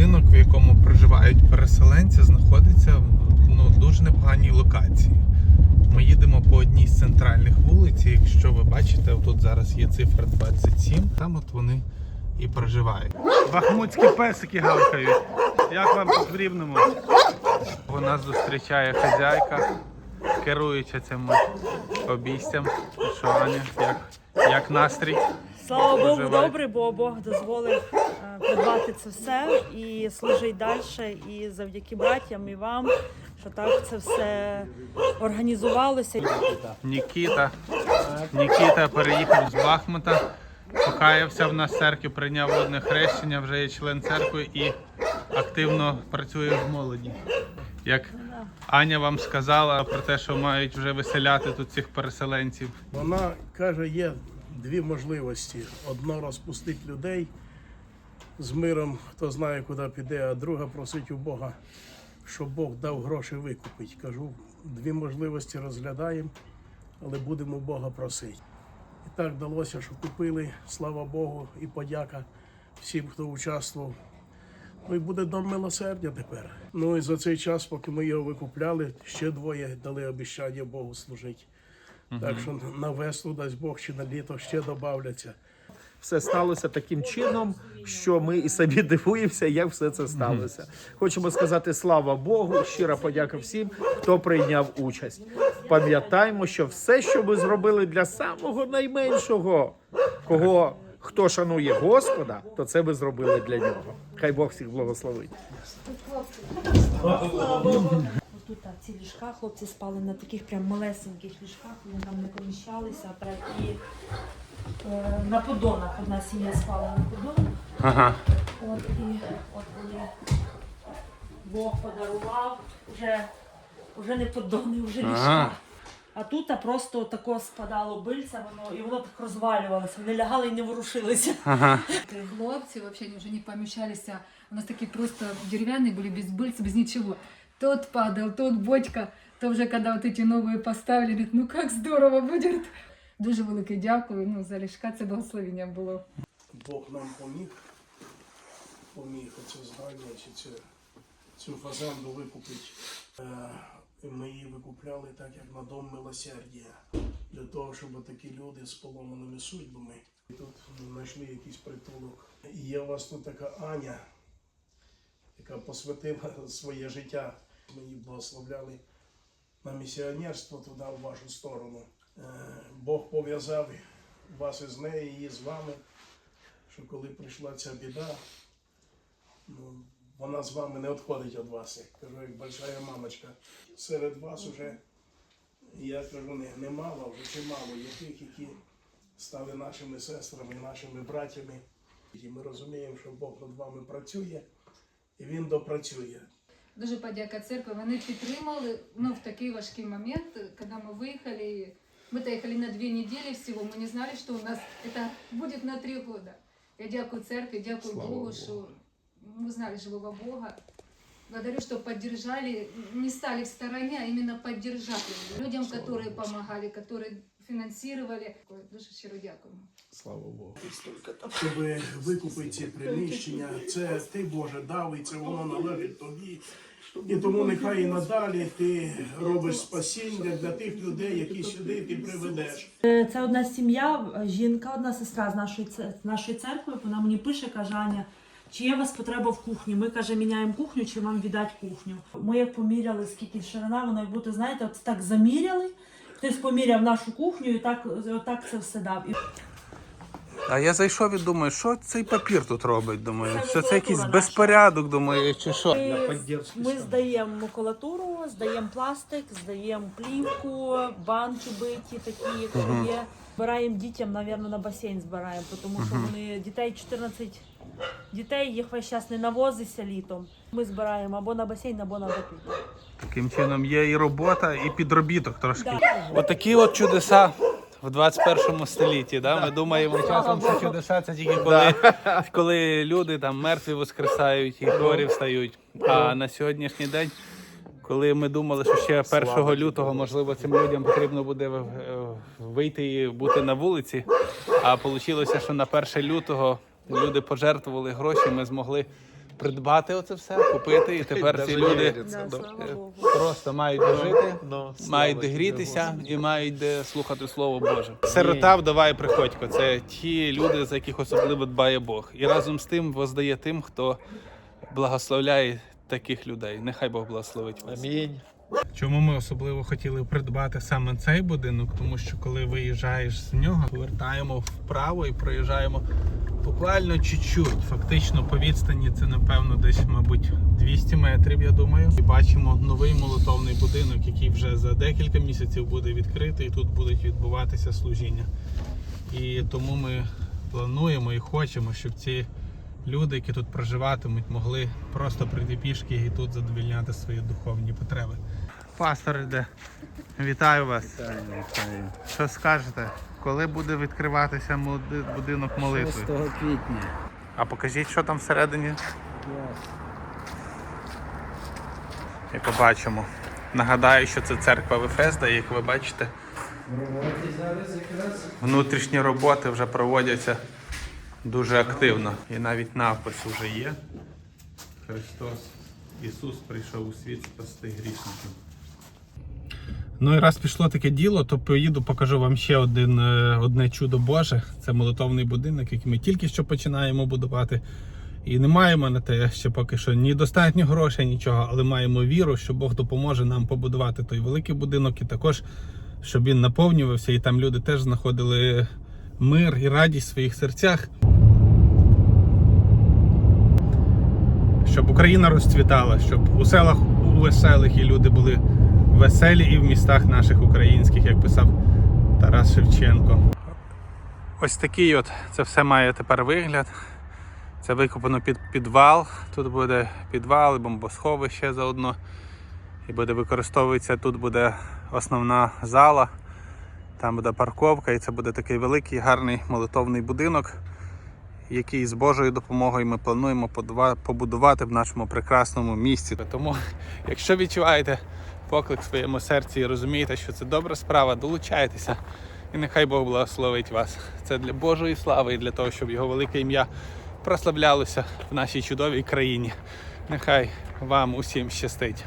будинок, в якому проживають переселенці, знаходиться в ну, дуже непоганій локації. Ми їдемо по одній з центральних вулиць. Якщо ви бачите, тут зараз є цифра 27, там от вони і проживають. Бахмутські песики гавкають. Як вам тут в рівному? Нас зустрічає хазяйка, керуючи цим обійстям. Що, Аня, як, як настрій? Слава Богу, Проживай. добре, бо Бог дозволив е, придбати це все і служить далі. І завдяки братям і вам, що так це все організувалося. Нікіта. Нікіта переїхав з Бахмута, покаявся в нас в церкві, прийняв водне хрещення, вже є член церкви і активно працює в молоді. Як Аня вам сказала про те, що мають вже виселяти тут цих переселенців. Вона каже, є дві можливості: одно розпустити людей з миром, хто знає, куди піде, а друга просить у Бога, щоб Бог дав гроші викупити. Кажу, дві можливості розглядаємо, але будемо Бога просити. І так вдалося, що купили, слава Богу, і подяка всім, хто участвував. Ну і буде дом милосердя тепер. Ну і за цей час, поки ми його викупляли, ще двоє дали обіцяння Богу служити. Так що на весну, дасть Бог, чи на літо ще додавляться. все сталося таким чином, що ми і собі дивуємося, як все це сталося. Хочемо сказати слава Богу, щира подяка всім, хто прийняв участь. Пам'ятаємо, що все, що ми зробили для самого найменшого, кого хто шанує Господа, то це ми зробили для нього. Хай Бог всіх благословить. Тут так, ці ліжка, хлопці спали на таких прям малесеньких ліжках, вони там не поміщалися. Прям і е, на подонах одна сім'я спала на подонах. Ага. От і от вони Бог подарував, вже, вже не подони, вже ліжка. Ага. А тут а просто тако спадало бильця, воно, і воно так розвалювалося. Вони лягали і не ворушилися. Ага. Хлопцы вообще они уже не помещались. а У нас такие просто деревянные были, без быльца, без ничего. Тот падал, тот бочка. То вже когда вот эти новые поставили, говорит, ну как здорово буде. Дуже велике дякую. Ну, за ліжка це благословення було. Бог нам поміг, поміг оце здання чи це, цю фазенду викупити. Е, ми її викупляли так, як на дом милосердя, для того, щоб такі люди з поломаними судьбами тут знайшли якийсь притулок. І є у вас тут така Аня, яка посвятила своє життя. Ми її благословляли на місіонерство туди, в вашу сторону. Е, Бог пов'язав вас із нею і з вами що коли прийшла ця біда, ну, вона з вами не відходить від вас. Я кажу, як большая мамочка. Серед вас уже, я кажу, не, немало, вже чимало є тих, які стали нашими сестрами, нашими братями. І ми розуміємо, що Бог над вами працює, і Він допрацює. Дуже подяка церкви. Вони підтримали ну, в такий важкий момент, коли ми виїхали. Ми їхали на дві недели всього. Ми не знали, що у нас це буде на три года. Я дякую церкві, дякую Богу, що мы знали живого Бога. Благодарю, что поддержали, не стали в стороне, а именно поддержали. Людям, которые помогали, которые финансировали. Дуже щиро дякуємо. Слава Богу. Щоб викупити ці приміщення, це ти, Боже, дав, і це воно належить тобі. І тому нехай і надалі ти робиш спасіння для тих людей, які сюди ти приведеш. Е, Це одна сім'я, жінка, одна сестра з нашої, з нашої церкви. Вона мені пише, каже, Аня, чи є у вас потреба в кухні? Ми каже, міняємо кухню, чи вам віддати кухню. Ми як поміряли, скільки ширина, воно будто, знаєте, от так заміряли. Хтось поміряв нашу кухню і так, отак це все дав. А я зайшов і думаю, що цей папір тут робить? Думаю, що це якийсь безпорядок, думаю, чи що? Ми, ми здаємо макулатуру, здаємо пластик, здаємо плівку, банки биті такі, якщо є. Збираємо дітям, мабуть, на басейн збираємо, тому що вони дітей 14 дітей, їх весь час не навозиться літом. Ми збираємо або на басейн, або на батут. Таким чином є і робота, і підробіток трошки. Отакі от чудеса в 21 столітті. Да? Ми думаємо, часом це чудеса, це тільки коли, коли люди там мертві воскресають і хворі встають. А на сьогоднішній день, коли ми думали, що ще 1 лютого, можливо, цим людям потрібно буде е, вийти і бути на вулиці. А вийшло, що на 1 лютого люди пожертвували гроші, ми змогли придбати оце все, купити, і тепер ці люди просто мають де жити, Ну, мають де грітися і мають де слухати Слово Боже. Сирота, вдова і приходько це ті люди, за яких особливо дбає Бог. І разом з тим воздає тим, хто благословляє таких людей. Нехай Бог благословить вас. Амінь. Чому ми особливо хотіли придбати саме цей будинок? Тому що коли виїжджаєш з нього, повертаємо вправо і проїжджаємо буквально чуть-чуть. Фактично по відстані це напевно десь, мабуть, 200 метрів, я думаю. І бачимо новий молитовний будинок, який вже за декілька місяців буде відкритий. І тут будуть відбуватися служіння. І тому ми плануємо і хочемо, щоб ці люди, які тут проживатимуть, могли просто прийти пішки і тут задовільняти свої духовні потреби. Пастор іде. Вітаю вас. Що скажете? Коли буде відкриватися будинок молитви? 6 квітня. А покажіть, що там всередині. І побачимо. Нагадаю, що це церква Вефезда, як ви бачите. Внутрішні роботи вже проводяться дуже активно. І навіть надпис вже є. Христос Ісус прийшов у світ спасти грішників. Ну і раз пішло таке діло, то поїду, покажу вам ще один, е, одне чудо Боже. Це молитовний будинок, який ми тільки що починаємо будувати. І не маємо на те ще поки що ні достатньо грошей, нічого, але маємо віру, що Бог допоможе нам побудувати той великий будинок і також, щоб він наповнювався, і там люди теж знаходили мир і радість в своїх серцях. Щоб Україна розцвітала, щоб у селах у веселих і люди були веселі і в містах наших українських, як писав Тарас Шевченко. Ось такий от це все має тепер вигляд. Це викопано під підвал. Тут буде підвал, і бомбосховище заодно. І буде використовуватися, тут буде основна зала, там буде парковка, і це буде такий великий гарний молитовний будинок, який з Божою допомогою ми плануємо побудувати в нашому прекрасному місці. Тому, якщо відчуваєте поклик в своєму серці і розумієте, що це добра справа, долучайтеся. І нехай Бог благословить вас. Це для Божої слави і для того, щоб його велике ім'я прославлялося в нашій чудовій країні. Нехай вам усім щастить.